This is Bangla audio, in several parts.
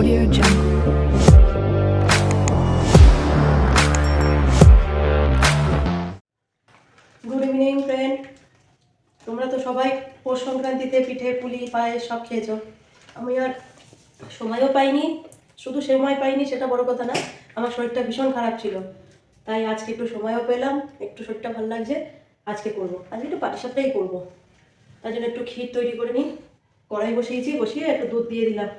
Audio Jungle. Good evening friend তোমরা তো সবাই পৌষ সংক্রান্তিতে পিঠে, পুলি, পায়েস সব খেয়েছো। আমি আর সময়ও পাইনি, শুধু সময় পাইনি, সেটা বড় কথা না। আমার শরীরটা ভীষণ খারাপ ছিল। তাই আজকে একটু সময়ও পেলাম, একটু শরীরটা ভালো লাগছে, আজকে করব। আজকে একটু পাটিসাপটাই করব। তার জন্য একটু ক্ষীর তৈরি করে নিই। কড়াই বসিয়েছি, বসিয়ে একটু দুধ দিয়ে দিলাম।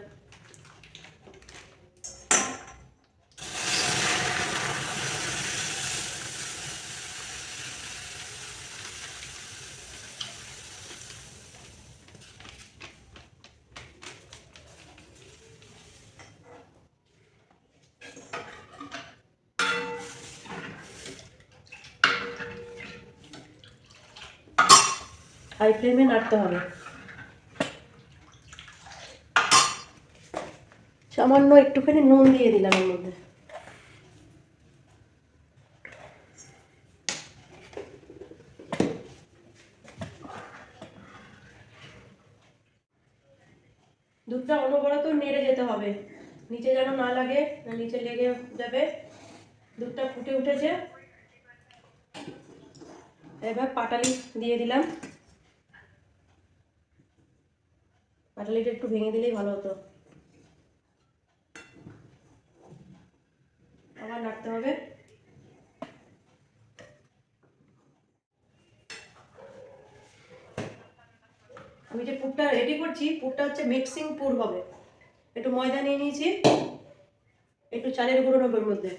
হাই ফ্লেমে নাড়তে হবে। সামান্য একটুখানি নুন দিয়ে দিলাম এর মধ্যে। দুধটা অনবরত নেড়ে যেতে হবে। নিচে যেন না লাগে নিচে লেগে যাবে। দুধটা ফুটে উঠেছে। এবার পাটালি দিয়ে দিলাম। পাটালিটা একটু ভেঙে দিলেই ভালো হতো। আবার নাড়তে হবে। আমি যে পুরটা রেডি করছি, পুরটা হচ্ছে মিক্সিং পুর হবে। একটু ময়দা নিয়ে নিয়েছি, একটু চালের গুঁড়ো নেব এর মধ্যে।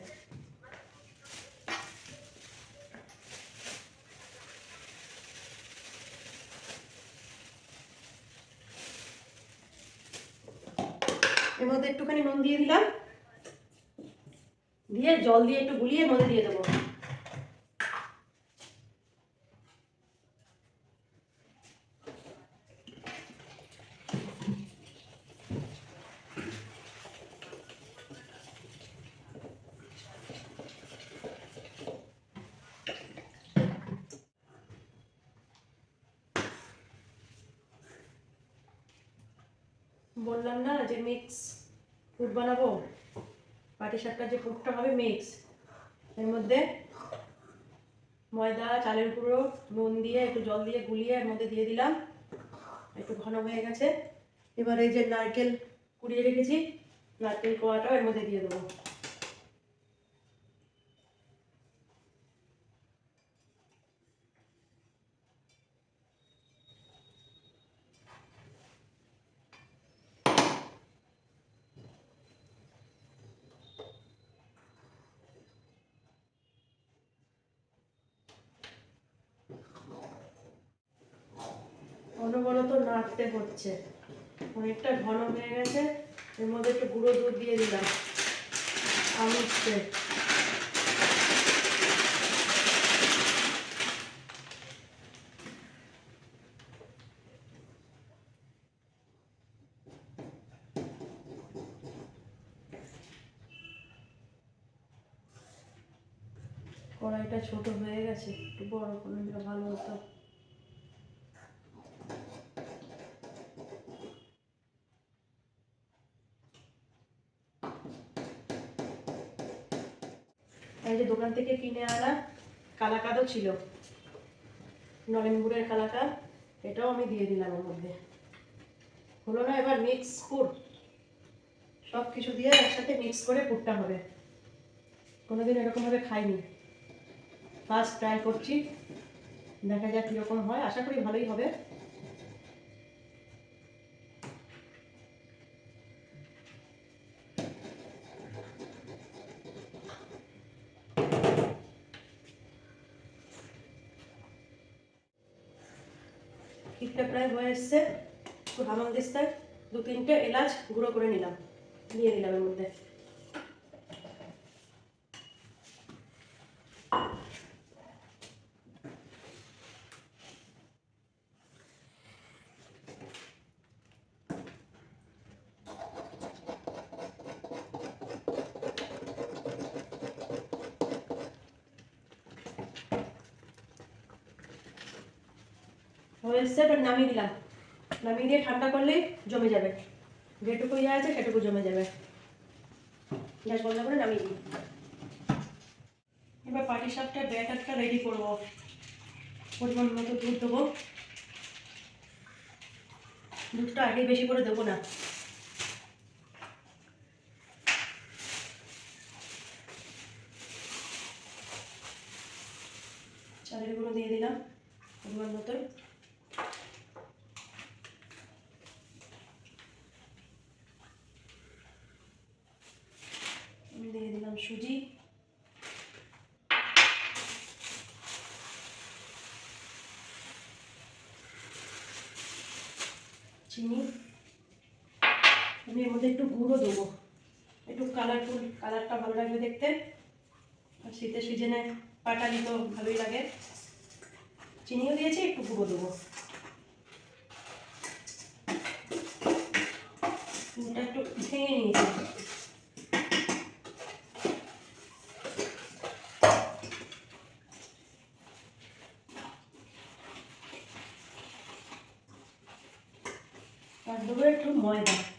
এর মধ্যে একটুখানি নুন দিয়ে দিলাম। দিয়ে জল দিয়ে একটু গুলিয়ে মধ্যে দিয়ে দেবো। বললাম না যে মিক্স ফুড বানাবো? পাটি সাপটার যে ফুডটা হবে মিক্স এর মধ্যে ময়দা, চালের গুঁড়ো, নুন দিয়ে, একটু জল দিয়ে গুলিয়ে এর মধ্যে দিয়ে দিলাম। একটু ঘন হয়ে গেছে। এবার এই যে নারকেল কুড়িয়ে রেখেছি, নারকেল কোয়াটাও এর মধ্যে দিয়ে দেবো। অনবরত নাড়তে হচ্ছে। অনেকটা ঘন হয়ে গেছে। এর মধ্যে একটু গুঁড়ো দুধ দিয়ে দিলাম। আমুচ্ছে কড়াইটা ছোট হয়ে গেছে। একটু বড় করে নিলে ভালো হতো এই যে দোকান থেকে কিনে আনা কালাকাদও ছিল। নলেন গুড়ের কালাকাদ, এটাও আমি দিয়ে দিলাম এর মধ্যে। হলো না এবার মিক্স পুর। সব কিছু দিয়ে একসাথে মিক্স করে পুরটা হবে। কোনোদিন এরকমভাবে খাইনি। ফার্স্ট ট্রাই করছি। দেখা যাক কীরকম হয়। আশা করি ভালোই হবে। ক্ষীরটা প্রায় হয়ে এসছে। একটু হামাল দিস্তায় দু তিনটে এলাচ গুঁড়ো করে নিলাম। দিয়ে নিলাম এর মধ্যে। হয়ে এসছে এবার নামিয়ে দিলাম। নামিয়ে দিয়ে ঠান্ডা করলেই জমে যাবে। যেটুকু ইয়ে আছে সেটুকু জমে যাবে। গ্যাস বন্ধ করে নামিয়ে দিই। এবার পাটি সাপটা ব্যাটারটা রেডি করব। পরিমাণ মতো দুধ দেবো। দুধটা আগে বেশি করে দেবো না। চালের গুঁড়ো দিয়ে দিলাম পরিমাণ মতো দিয়ে দিলাম সুজি। চিনি। আমি এর মধ্যে একটু গুঁড়ো দেবো। একটু কালারফুল কালারটা ভালো লাগবে দেখতে। আর শীতের সিজনে পাটালি তো ভালোই লাগে। চিনিও দিয়েছি, একটু গুঁড়ো দেবো। চিনিটা একটু ভেঙে নিয়েছি। আর দেবো একটু ময়দা।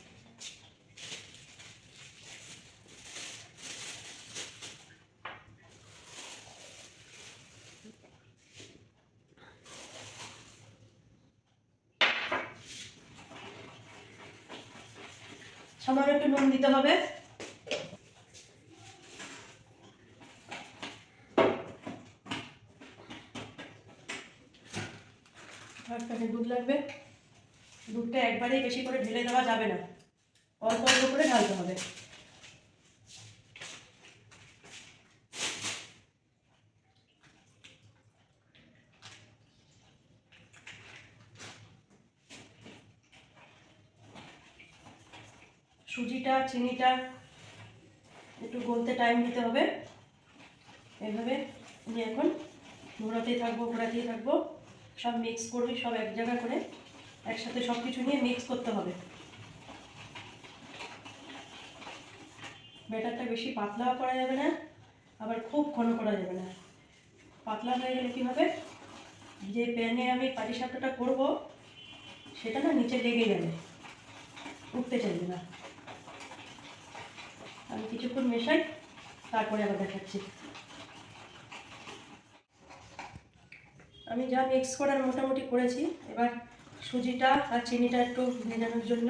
সামান্য একটু নুন দিতে হবে। দুধ লাগবে। দুধটা একবারেই বেশি করে ঢেলে দেওয়া যাবে না। অল্প অল্প করে ঢালতে হবে। সুজিটা, চিনিটা একটু গলতে টাইম দিতে হবে। এইভাবে আমি এখন ঘোরাতেই থাকব ঘোরাতেই থাকব। সব মিক্স করবি সব এক জায়গা করে একসাথে সব কিছু নিয়ে মিক্স করতে হবে। ব্যাটারটা বেশি পাতলাও করা যাবে না, আবার খুব ঘন করা যাবে না। পাতলা হয়ে গেলে কী হবে? যে প্যানে আমি পাটিসাপটাটা করব, সেটা না নিচে লেগে যাবে, উঠতে চাইবে না। আমি কিছুক্ষণ মেশাই, তারপরে আবার দেখাচ্ছি। আমি যা মিক্স করার মোটামুটি করেছি, এবার সুজিটা আর চিনিটা একটু ভেজানোর জন্য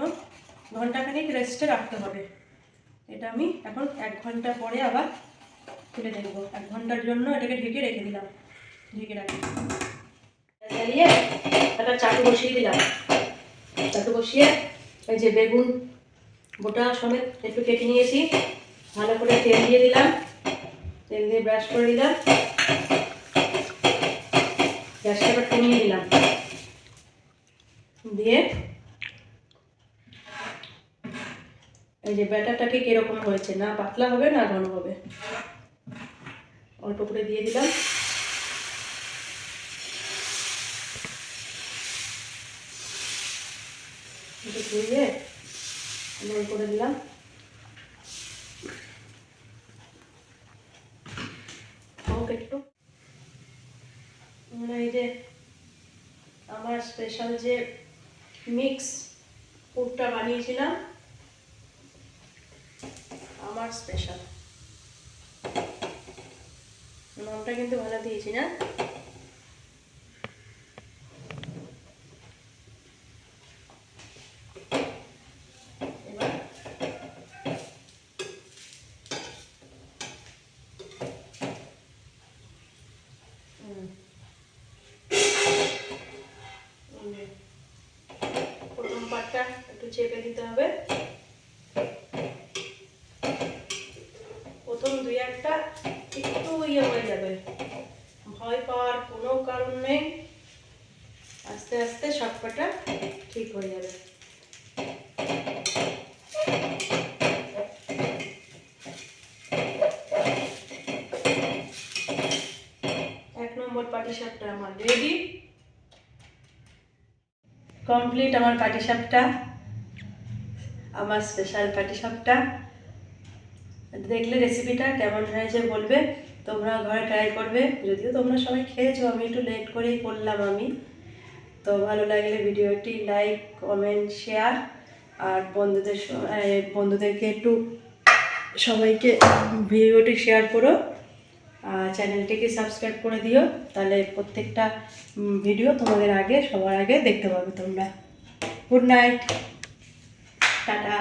ঘন্টাখানিক রেস্টে রাখতে হবে। এটা আমি এখন এক ঘণ্টা পরে আবার তুলে দেখব। এক ঘণ্টার জন্য এটাকে ঢেকে রেখে দিলাম। ঢেকে রাখি। চালিয়ে একটা চাটু বসিয়ে দিলাম। চাটু বসিয়ে এই যে বেগুন, গোটা সমেত একটু কেটে নিয়েছি। ভালো করে তেল দিয়ে দিলাম। তেল দিয়ে ব্রাশ করে দিলাম গ্যাসটা এবার কমিয়ে দিলাম দিয়ে এই যে ব্যাটারটা ঠিক এরকম হয়েছে, না পাতলা হবে, না ঘন হবে। অল্প করে দিয়ে দিলাম। দিয়ে করে দিলাম হোক একটু আমরা এই যে আমার স্পেশাল যে মিক্স পুরটা বানিয়েছিলাম। আমার স্পেশাল নামটা কিন্তু ভালো দিয়েছি না এবার হুম হুম। প্রথম পাটটা একটু চেপে দিতে হবে। প্রথম দুই একটা একটু ইয়ে হয়ে যাবে। ভয় পাওয়ার কোনো কারণ নেই। আস্তে আস্তে সব কটা ঠিক হয়ে যাবে। এক নম্বর পাটিসাপটা আমার। রেডি কমপ্লিট আমার পাটিসাপটা। আমার স্পেশাল পাটিসাপটা দেখলে রেসিপিটা কেমন হয়েছে বলবে, তোমরা ঘরে ট্রাই করবে। যদিও তোমরা সবাই খেয়েছো, আমি একটু লেট করেই করলাম আমি। তো ভালো লাগলে ভিডিওটি লাইক কমেন্ট শেয়ার আর বন্ধুদের বন্ধুদেরকে একটু সবাইকে ভিডিওটি শেয়ার করো। আর চ্যানেলটিকে সাবস্ক্রাইব করে দিও, তাহলে প্রত্যেকটা ভিডিও তোমাদের আগে, সবার আগে দেখতে পাবে তোমরা। Good night tata